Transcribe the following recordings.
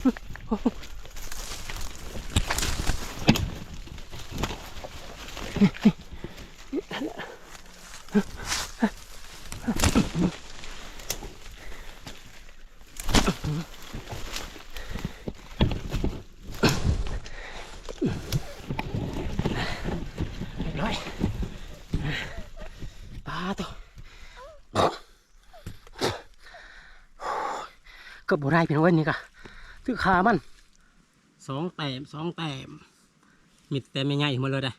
เรียบร้อยป คือขามันสองแต้มสองแต้มมิดแต้มใหญ่ๆหมาเลยได้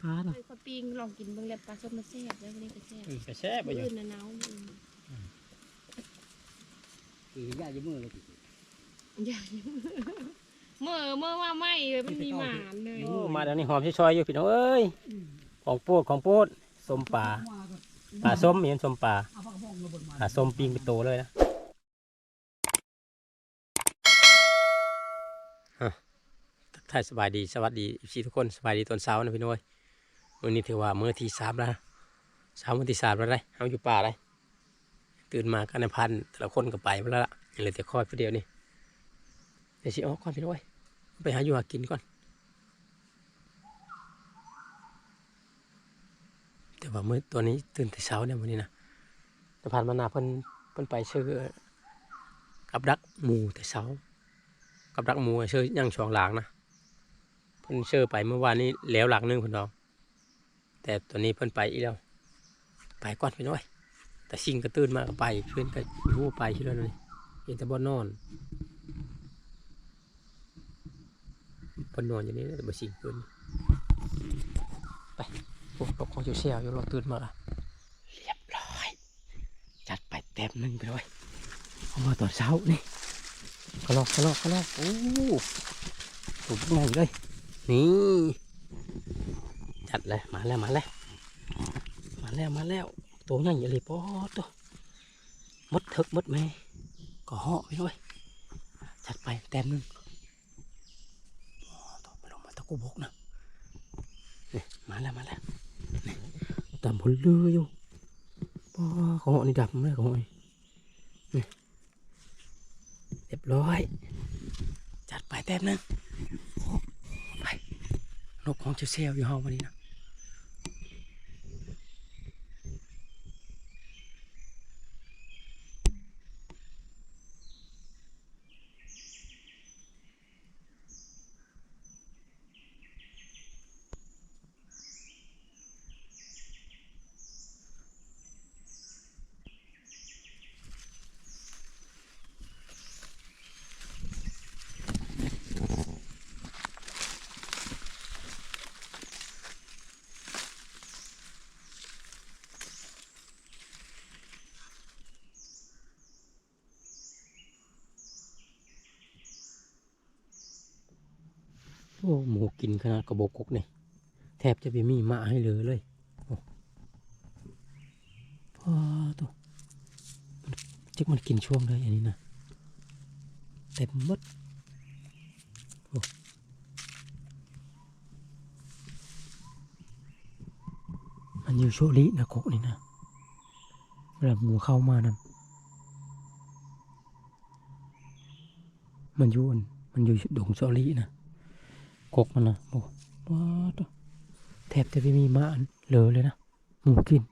ปลาตัวเคยขอปิ้งลองกินเบิ่งแล้วปลาส้มมาแซ่บแล้ววันนี้ก็แซ่บอืมกระแช่ไปมื้ออยู่อื่นน่ะหนาวมื้ออื่นอีกย่าจะมือเลยอย่าเมื่อเมื่อว่าไม่เลยมันมีหมานเลยโอ้มาเดี๋ยวนี้หอมช่อยๆอยู่พี่น้องเอ้ยของโปรดของโปรดส้มปลาปลาส้มเห็นส้มปลาเอาฟังฟ้องระเบิดมาปลาส้มปิ้งเป็นโตเลยนะอะ ทักทายสบายดีสวัสดีพี่ทุกคนสบายดีตอนเช้านะพี่น้อยวันนี้ถือว่าเมื้อที่สามแล้วเช้ามื้อที่สามแล้วได้เอาอยู่ป่าได้ตื่นมากันในพันแต่ละคนก็ไปหมดแล้วล่ะเหลือแต่คอยผู้เดียวนี่เดี๋ยวสิออกก่อนพี่น้อยไปหาอยู่หากินก่อน แต่ว่าเมื้อตัวนี้ตื่นแต่เช้าเนี่ยวันนี้นะแต่ผ่านมานาเพิ่นเพิ่นไปซื้อกับดักหมูแต่เช้ากับดักหมูซื้อย่างช่องหลางนะ พิ่นซื้อไปเมื่อวานนี้แล้วหลังหนึงเพิ่นดอกแต่ตัวนี้เพิ่นไปอีกแล้ว ไปก่อนไปหน่อย แต่สิ่งก็ตื่นมาก็ไปเพื่อนก็รู้ว่าไปที่แล้วนี่เห็นแต่บ่นอนเพิ่นนอนอยู่นี่แต่บ่สิ่งเพิ่นไปโอ้ตกของอยู่เชียวอยู่รอตื่นมาเรียบร้อย จัดไปเต็มหนึ่งไปเลยเอามาตอนเช้านี่กระลอกกระลอกกระลอกโอ้ถูกไงเลย นี่ จัดเลยมาแล้วมาแล้วมาแล้วมาแล้ว ตัวใหญ่เลยปอตัวมดทึกมดแม่ก็เหาะไปด้วยจัดไปเต็มหนึ่งตัวไปลงมาตะกุบกนะนี่มาแล้วมาแล้วดำหมดเลยออยู่ป้าของหอนี่ดำเลยของหอนี่เรียบร้อย จัดไปแต้มหนึง ของเจ้าเซลอยู่ห้องวันนี้นะโอ้หมู กินขนาดกระบอกกกนี่แทบจะไปมีหมาให้เลยเลยโอ้พ่อตัวมันจึกมันกินช่วงเลยอันนี้นะเต็มหมดโอ้มันอยู่โชลินะกกนี่นะเวลาหมูเข้ามานั่นมันอยู่อันมันอยู่ดงโซลีนะ กกมันนะโอ้ว้าตัวแทบจะไม่มีหมาอันเหลือเลยนะหมูกิน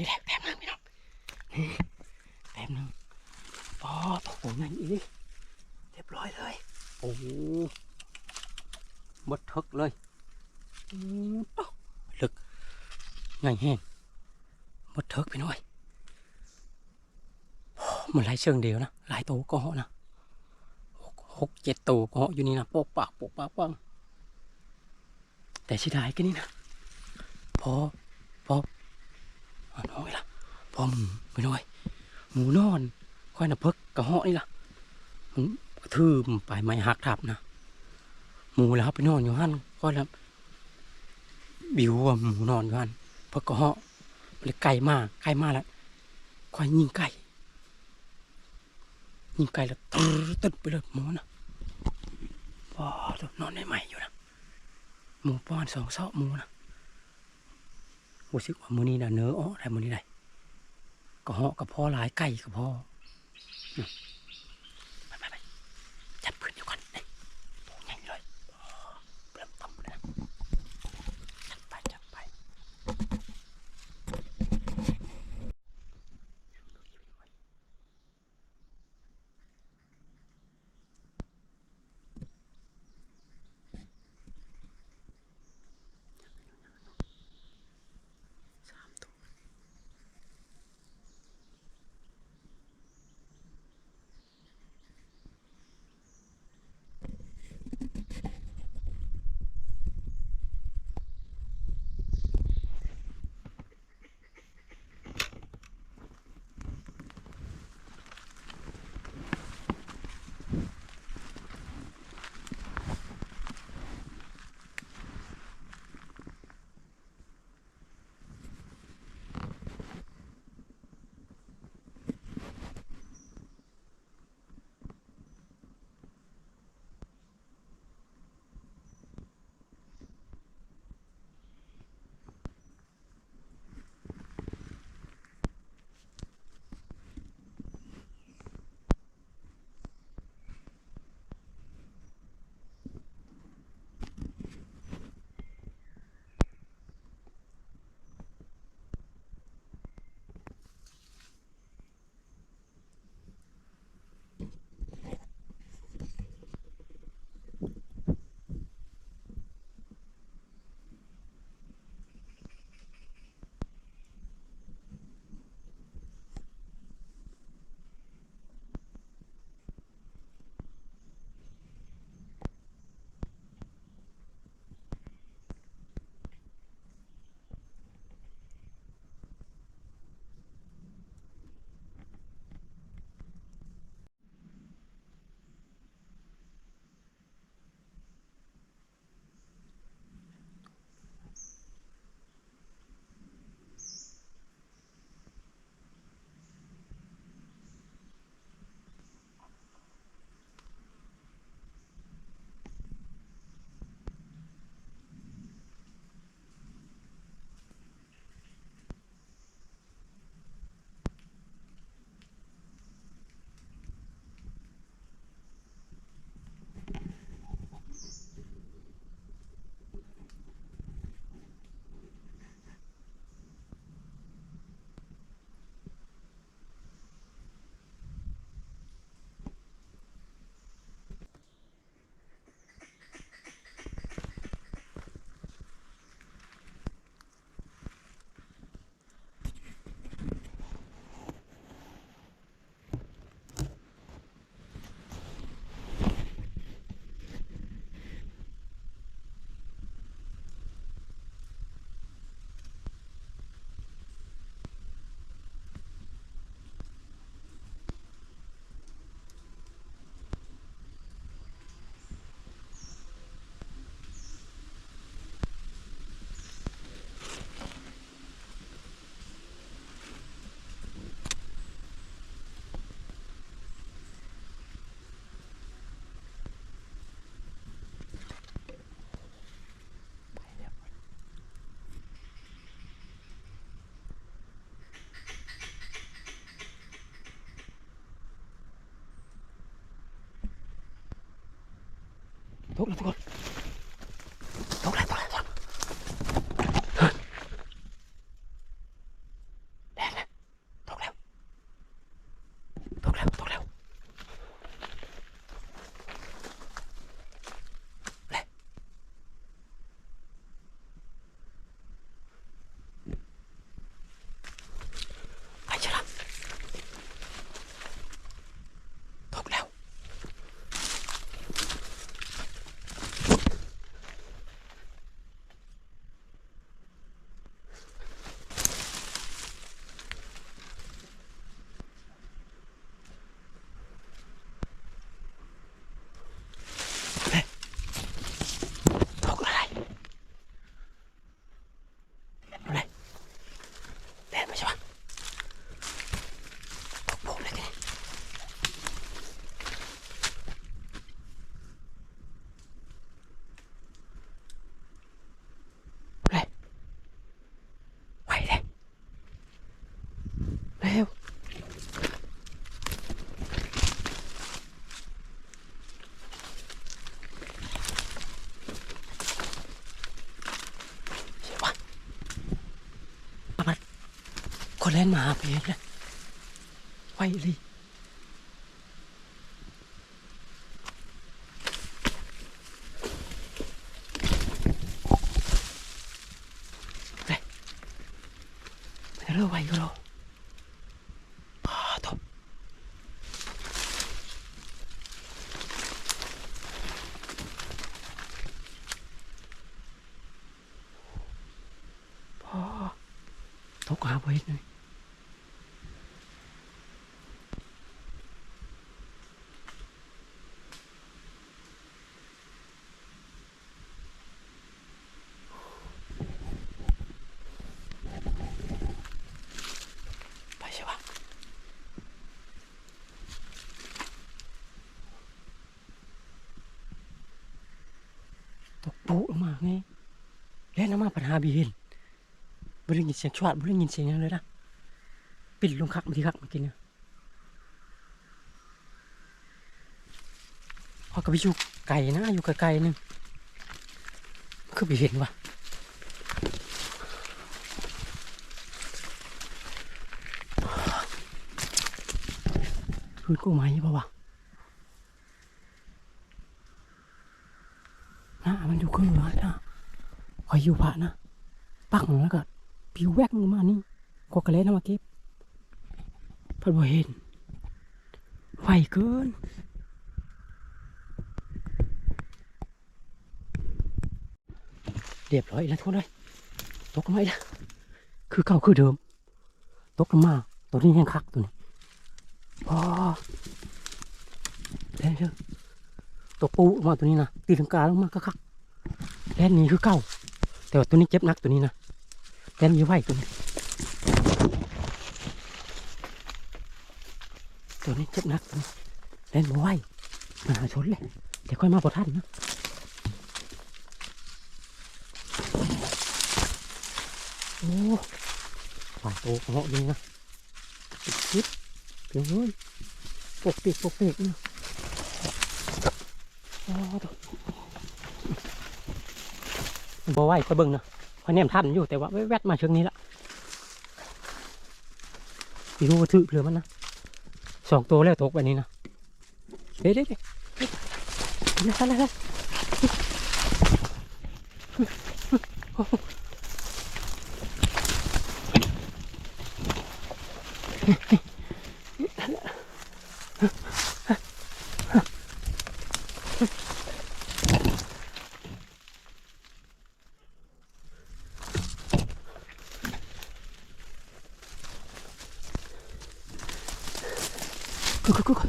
ีแหละแต้มนึงพี่น้องนี่แต้มนึงอ๋อตกหัวเงินอีนี่เรียบร้อยเลย โอ้โหมดทึกเลยอืมโอ้ลึกใหญ่แห้งหมดทึกพี่น้อยมันหลายเชิงเดียวนะหลายตัวก็เหาะนะหกเจ็ดตัวก็เหาะอยู่นี่นะโปกปากโปกปากปังแต่ชิดายกันนี่นะพอพอ น้อยล่ะพอมไปหน่อยหมูนอนค่อยนะเพิกกระหาะนี่ล่ะมันกระทืบไปไม่หักทับนะหมูแล้วไปนอนอยู่หันค่อยล้วบิวว่าหมูนอนอยู่หันเพิกกระหาะเลยไก่มากไก่มากแล้วค่อยยิงไก่ยิงไก่แล้วตึ๊ดตึ๊ดไปเลยหมูนะพอนอนได้ใหม่อยู่นะหมูป้อนสองเสาะหมูนะ รู้สึกว่ามือนี้นะเนื้ออ๋อได้มือนี้ได้ก็เหาะกับพ่อหลายไก่กับพ่อ ทุกแล้วทุกคนทุกแล้วทุกแล้วทุกแล้ว คนเล่นมาเพชรเลยไวเลยไปไปเรื่อยไวอยู่เราอ้าตบพ่อตกหาเพชรเลย ไปใช่ปะ ปุ๊ลงมาไงเล่นน้ำมาปัญหาบีเห็นบ่ได้ยินเสียงชวดบ่ได้ยินเสียงหยังเลยนะปิดลงคักมาที่คักมื่อกี้เนี่ยพอกับไปอยู่ไก่นะอยู่ไกลๆนึงคือบีเห็นวะพื้นกูไหมปะวะนะ มันอยู่ขึ้นมานะคอยอยู่พระนะ ปักแล้วก็ผิวแวกลงมานี่กกระเล่นเอามาเก็บพันบ่เห็นไวเกินเรียบร้อยแล้วทุกคนเลยตกลงมาอีกแล้วคือเก่าคือเดิม ตกมาตัวนี้ยังคักตัวนี้พอเล่นเถอตัวปูออกมาตัวนี้นะตีลังกาลงมาก็คัก เล่นนี้คือเก่า แต่ว่าตัวนี้เจ็บนักตัวนี้นะเล่นอยี่ไหวตัวนี้ตัวนี้เจ็บนักตัวนี้เล่นบ่ไหวมันหาชนเลยเดี๋ยวค่อยมาพอท่านนะโอ้ฝ่ายโตของเขาดีนะติดคิดเดี๋ยวเฮ้ยปกปิดปกปิดนะโอ้ บ่ไหวก็เบิ่งเนาะพอแนมทันอยู่แต่ว่าแวดมาเชิงนี้ละพี่รู้ว่าถือเผื่อมันนะสองตัวแล้วตกแบบนี้นะเด้เด้เด้เด้เด้เด้กูกูกูกู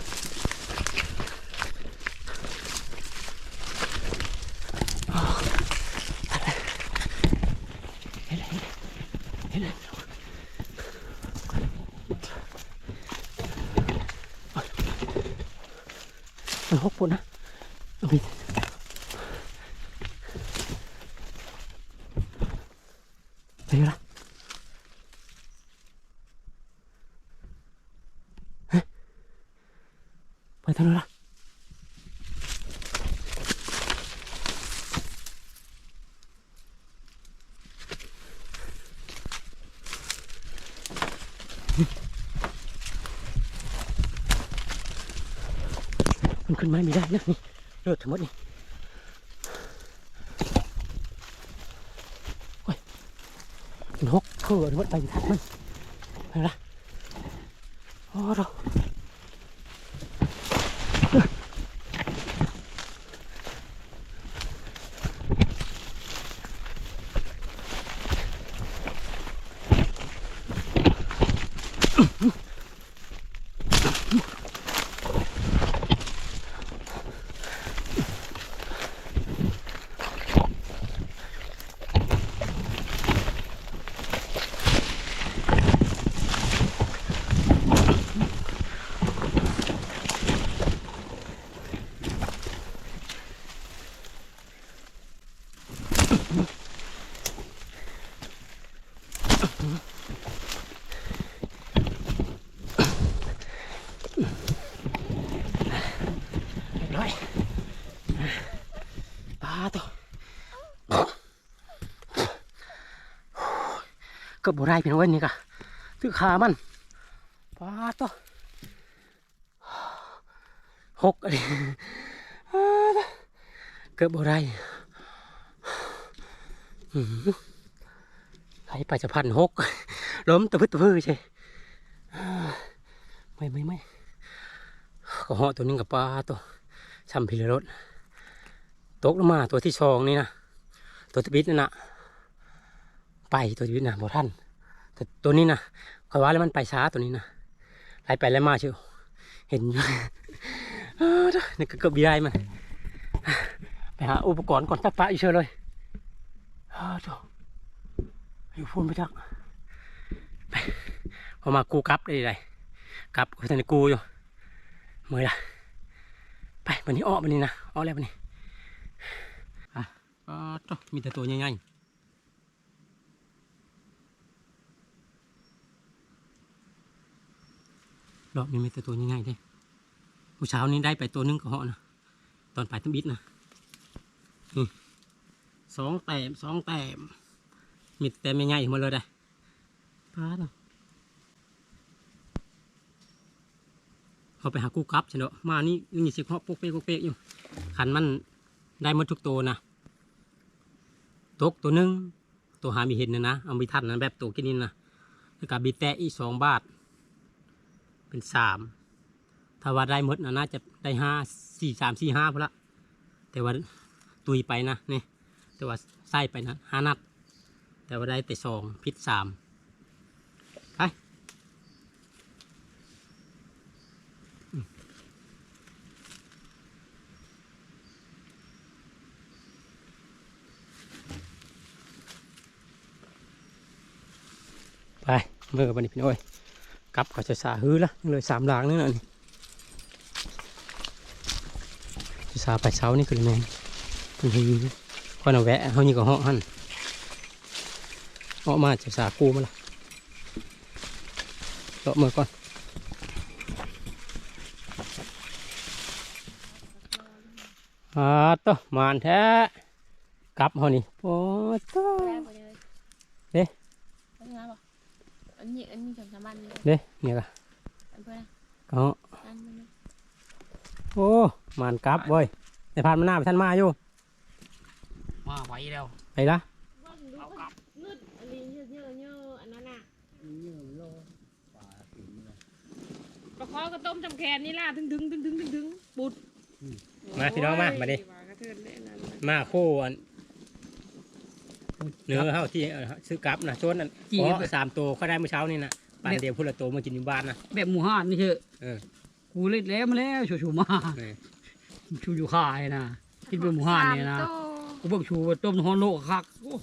เห็นเลยเห็นเลยมัน หกปุ่นนะเอาไปไปละ ไปทางนู้นละมันขึ้นไม้ไม่ได้นะนี่เลิศทั้งหมดนี่โอ้ยมันหก เพื่อทั้งหมดไปทักมันไปละโอ้เรา เรียบร้อยปลาตัว ก็บ่ได้เป็นวันนี้กะถือขามันปาตัวหกอะไรเกือบบ่ได้หือไหลไปจะพันหกล้มตะพื้ตะพื้ใช่ไม่ไม่ไม่ก็เหาะตัวนึงกับปลาตัวช่ำพิรรถตกลงมาตัวที่สองนี่นะตัวที่บิดนั่นนะ ไปตัวที่บิดนะบ่ท่านแต่ตัวนี้นะคอยว่าแล้วมันไปช้าตัวนี้นะไหลไปแล้วมาเชียวเห็นอยู่เนี่ก็เกือบบีได้มันไปหาอุปกรณ์ก่อนปะปะอยู่เชียวเลยเออเจ้าอยู่พูนไปจักไปพอมากูกลับได้ไรกลับกูทันกูอยู่เมื่อยละไปวันนี้อ้อวันนี้นะอ้อแล้ววันนี้อะอ๋อเจ้ามีแต่ตัวใหญ่ๆ รอบนี้มีแต่ตัวใหญ่ๆเด้ผู้เช้านี้ได้ไปตัวหนึงก็เหาะนะตอนไปตั้งบิดนะนี่สองแต้มสองแต้มมีแต่ไม่ง่ายหมาเลยได้พาดเนาะเขาไปหากู้กลับใช่เนาะมานี่ยังมีเสียงเหาะปกเป๊กปกเป๊กอยู่ขันมันได้หมดทุกตัวนะตกตัวหนึงตัวหามีเห็นนะนะเอามีทันนะแบบตัวกินนี่นะแล้วก็บีแตะอีสองบาท เป็นสามถ้าว่าได้หมดนะน่าจะได้ห้าสี่สามสี่ห้าพอละแต่ว่าตุยไปนะนี่แต่ว่าไส้ไปนะห้านัด แต่ว่าได้แต่สองพิษสามไปไปเมื่อวันนี้พี่น้อย กลับก็จะสาฮื้อละเลยสามหลางนี่น่ะนี่จะสาไปเช้านี่คือแมนเป็นฮีพอนาแวะเขานี่ก็เหาะหันเหาะมาจะสากูมาละเลาะมือก่อนอ่าต่อมานแท้กลับเขานี่โอ้ต่อ แรกไปเลย เด้ เอางานบ่ อันนี้อันนี้สองสามวันเลยเด้เนี่ยกะอันเพื่อนก็เหาะอันมันนะโอ้มานกลับเว้ยในพานมาหน้าไปท่านมาอยู่มาไหวแล้วไปละว่าดูก็งึดอันนี้เยอะเยอะเยอะอันนั้นน่ะเยอะโลปลาถึงเลยปลาคอก็ต้มจำแคนนี่ล่ะถึงถึงถึงถึงถึงถึงปุดมาพี่น้องมามาดิว่ากระเทินเลยนั่นน่ะมาคู่อัน เนื้อเฮาที่เอ่อซื้อกลับนะชวนนั่นอ๋อสามตัวเขาได้เมื่อเช้านี่นะปันเดียวพุ่นละตัวมากินอยู่บ้านนะแบบหมูหันนี่เถอะเออกูเล่นแล้วมาแล้วชูชูมาเออชูอยู่ข่ายนะกินเป็นหมูหันเนี่ยนะสามโตกูเบิ่งชูว่าต้มฮอนโลกคักโอ้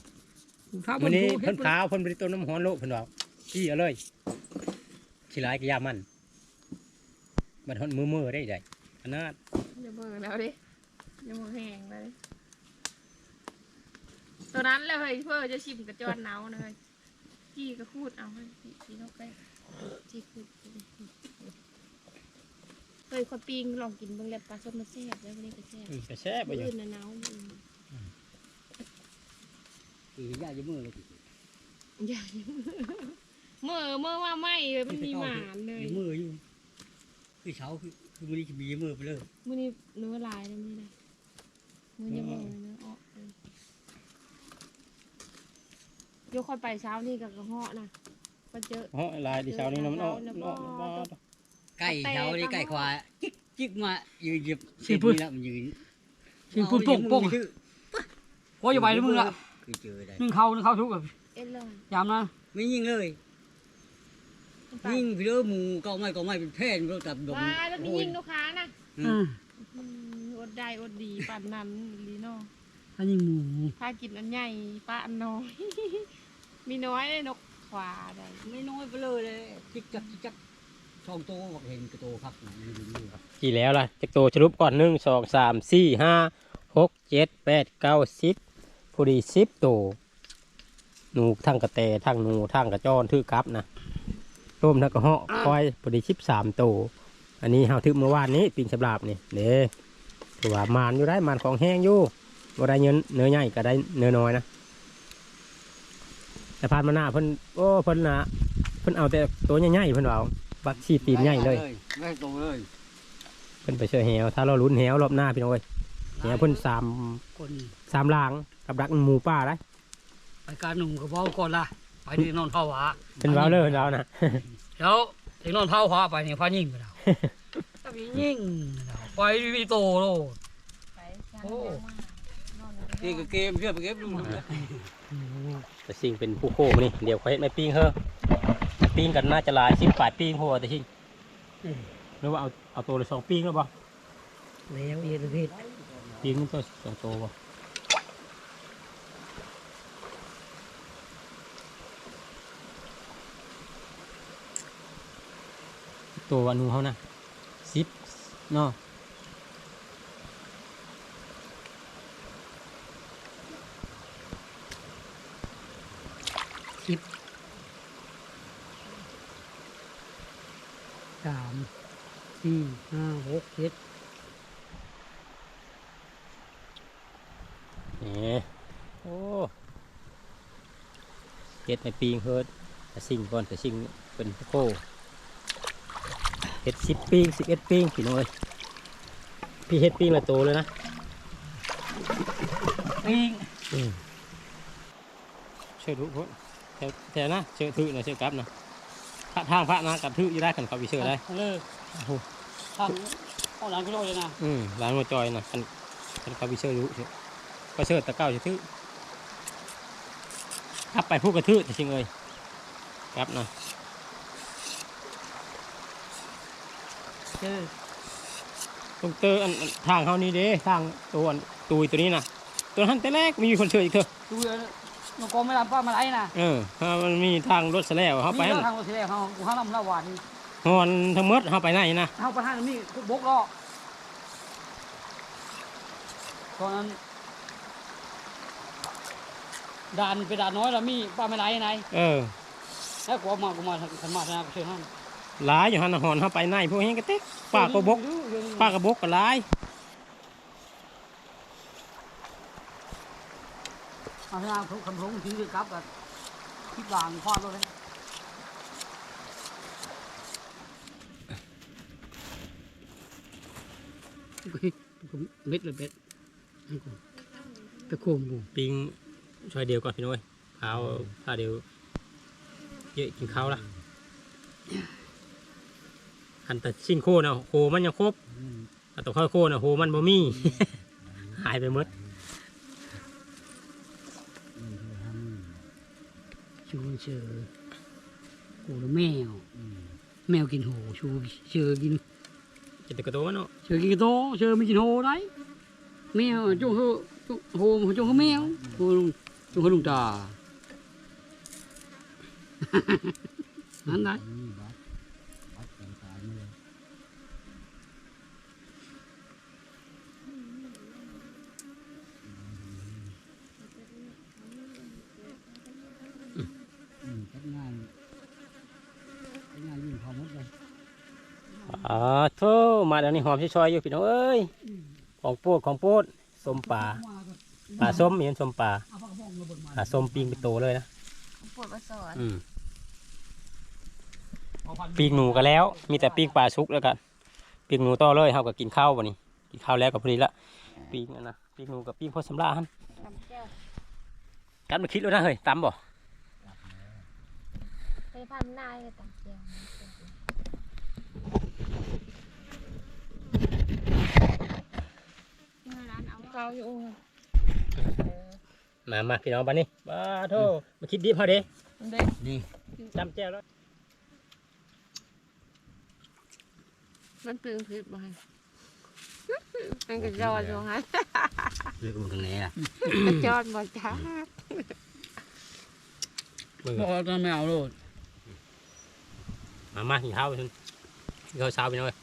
กูท้าวันนี้เฮ็เพิ่ดนขาวเพิ่นบริต้มน้ำฮ้อนโลกเพิ่นบอกขี้เอาเลยขี้ร้ายก็ยามันมันฮ้อนมือมือได้ได้ขนาดอย่าเบิ่งแล้วดิอย่าเบิ่งแห้งเลย ตัวนั้นเลยเฮ้ยเพื่อจะชิมกระจอนหนาวนะเลยจี้ก็พูดเอาให้จี้จี้นกไปจี้พูดเฮ้ยคนปีงลองกินเบิ่งแล้วปลาส้มมันแซ่บแล้ววันนี้ก็แซ่บอืมก็แซ่บไปอยู่อื่นน่ะหนาวอืมตียาจะมือเลยอย่าเมื่อเมื่อว่าไม่เลยมันมีหมานเลยอยู่มืออยู่คือเช้าคือคือมันจะมีมือไปเลยมื่อนี้เนื้อลายเลยมื่อนี้มื่อนี้มือเนื้อออกเลย ยกค่อยไปเช้านี่กับกระเหาะนะก็เจอฮ้อนลายดิเช้านี้น้ำมันออกมันออกมันออกไก่เช้านี่ไก่ควายจิ๊กจิ๊กมายืนหยิบสิสิพูพูดดแล้วมันยืนชิมพูดโป่งโป่งโอ้ยอย่าไปนะมึงละคือเจอได้นึ่งเข้านึ่งเข้าทุกแบบเอ็นเลยยามนะไม่ยิงเลยมันไปยิงไปเด้อหมูเก็ไม่เก็ไม่เป็นแพร่รถกับดงว้ายแล้วมียิงลูกค้านะอืมอืมอดได้อดดีปานนั้นลีโน่ ถ้ายิงหมูพากินอันใหญ่ป้าอันน้อย มีน้อยเลยนกขวาได้ไม่น้อยไปเลยเลยจิกจักจิกจักช่องโตบอกเห็นกระโตครับมันยืนอยู่ครับกี่แล้วล่ะจะโตสรุปก่อนหนึ่งสองสามสี่ห้าหกเจ็ดแปดเก้าสิบพอดีสิบโตหนูทั้งกระแตทั้งหนูทั้งกระจอนถือกลับนะร่วมทั้งกระเหาะคอยพอดีสิบสามโตอันนี้เฮาถือเมื่อวานนี้ปีนฉลาบนี่เด้ถือว่ามานอยู่ได้มานของแห้งอยู่ ว่าได้เงินเนื้อใหญ่ก็ได้เนื้อน้อยนะแต่ผ่านมาหน้าเพิ่นโอ้เพิ่นนะเพิ่นพิ่นเอาแต่ตัวใหญ่ๆเพิ่นเอาบักชีตีนใหญ่เลยไม่โตเลยเพิ่นไปเชื่อแหวถ้าเราลุ้นแหวรอบหน้าพี่น้องเอ้ยแหวเพิ่นสามคนสามลางกับดักหมูป่าได้ไปการหนุ่มกับเว้าก่อนล่ะไปที่นอนเผาหวาเป็นว้าวเลยเรานะแล้วที่นอนเผาหวาไปเนี่ยพายิงไปแล้วกับยิงยิงไปวิโตโลดไปจ้างโอ้แมวมาก นอนนี่ก็เกมเชื่อไปเก็บดูนะแต่สิ่งเป็นผู้โค้งนี่เดี๋ยวเขาเฮ็ดไม่ปิ้งเฮ้อปิ้งกันน่าจะหลายสิบปลายปิ้งพอแต่ชิงหรือว่าเอาเอาตัวละสองปิ้งแล้วบ่แล้วเอียดเพชรปิ้งมันตัวสองตัวบ่ตัววันนูเขานะสิบเนาะ สามสี่ห้าหกเจ็ดนี่โอ้เฮ็ดในปีงเฮิร์ดแต่สิ่งก่อนแต่สิ่งเป็นโคเฮ็ดสิบปีงสิบเอ็ดปีงพี่น้อยพี่เฮ็ดปีงละโตเลยนะปิงเชื่อทุกคน แถวแถวนะเชื่อถือนะเชื่อกลับนะพระทางพระนะกับถืออยู่ได้กันเขาไปเชื่อได้เลยโอ้โหทำห้องน้ำกิโลเลยนะอืมร้านหัวจอยนะกันกันเขาไปเชื่อรู้เชื่อก็เชื่อตะเก้าเชื่อถือถ้าไปพูดกระทือจริงๆเลยกลับนะเจอตรงเตอร์อันอันทางเขานี่เด้ทางตัวอันตุยตัวนี้นะตัวนั้นแต่แรกมีคนเชื่ออีกเถอะดูเลย นกกไม่รับป้ามาไล่นะเออถ้ามันมีทางรถแสลวเขาไปนี่นั่นทางรถทีแรกเขากูห้ามลำละหวานฮอนทั้งหมดเขาไปไหนนะเขาไปห้างนี่บกล้อตอนนั้นด่านไปด่านน้อยแล้วมีป้าไม่ไล่ไหนเออแล้วกูเอามากูมาขันมาทางเชิญห้างหลายอยู่หันน่ะหอนเขาไปไหนพวกนี้ก็เต๊กป้ากระบกป้ากระบกก็หลาย มาทางคำพงทิ้งเลยครับกับทิศบางควาดเลยเม็ดเลยเม็ดตะโคมกูปิงช่วยเดียวก่อนพี่น้อยข้าวข้าวเดียวเยอะกินข้าวละหันแต่ชิ้นโคนะโคมันยังครบแต่ตัวข้าวโคนะโคมันบ่มี หายไปหมด ชูเชือกูแล้วแมว แมวกินโหชูเชือกินกินแต่กระโตมันเนาะเชือกินกระโตเชือไม่กินโหได้แมวจงเหอะจงโหจงเหอะแมวโหลุงจงเหอะลุงตานั่นได้จัด งานจัดงานยิ่งพอมดเลยอ๋อโธ่มาเดี๋ยวนี้หอมช่อยๆอยู่พี่น้องเอ้ยของโปรดของโปรดส้มปลาปลาส้มเห็นส้มปลาปลาส้มปิงเป็นโตเลยนะปวดประสอนอืมปีกหนูก็แล้ว มีแต่ปีกปลาชุกแล้วกันปีกหนูต่อเลยเฮาก็กินข้าววันนี้กินข้าวแล้วกับพอดีละปีกนั่นนะปีกหนูกับปีกพ่อสำราญลำแก้วกันมาคิดแล้วนะเฮ้ยตำบ่ ไปพันนายเลยตังแก้วร้านเอาเขาอยู่มามาพี่น้องบ้านนี้บ้าโธ่มาคิดดิบเฮาเด้เด็กนี่จำแจ้วแล้ว มันตึงพิษบ่ให้มันก็จอดอยู่ฮะเรื่องมันตรงนี้อะก็จอดบ่จ้ามึงบอกว่าจะไม่เอาโลด มามากินข้าวไปเถอะกินข้าวเช้าไปหน่องเอ้ย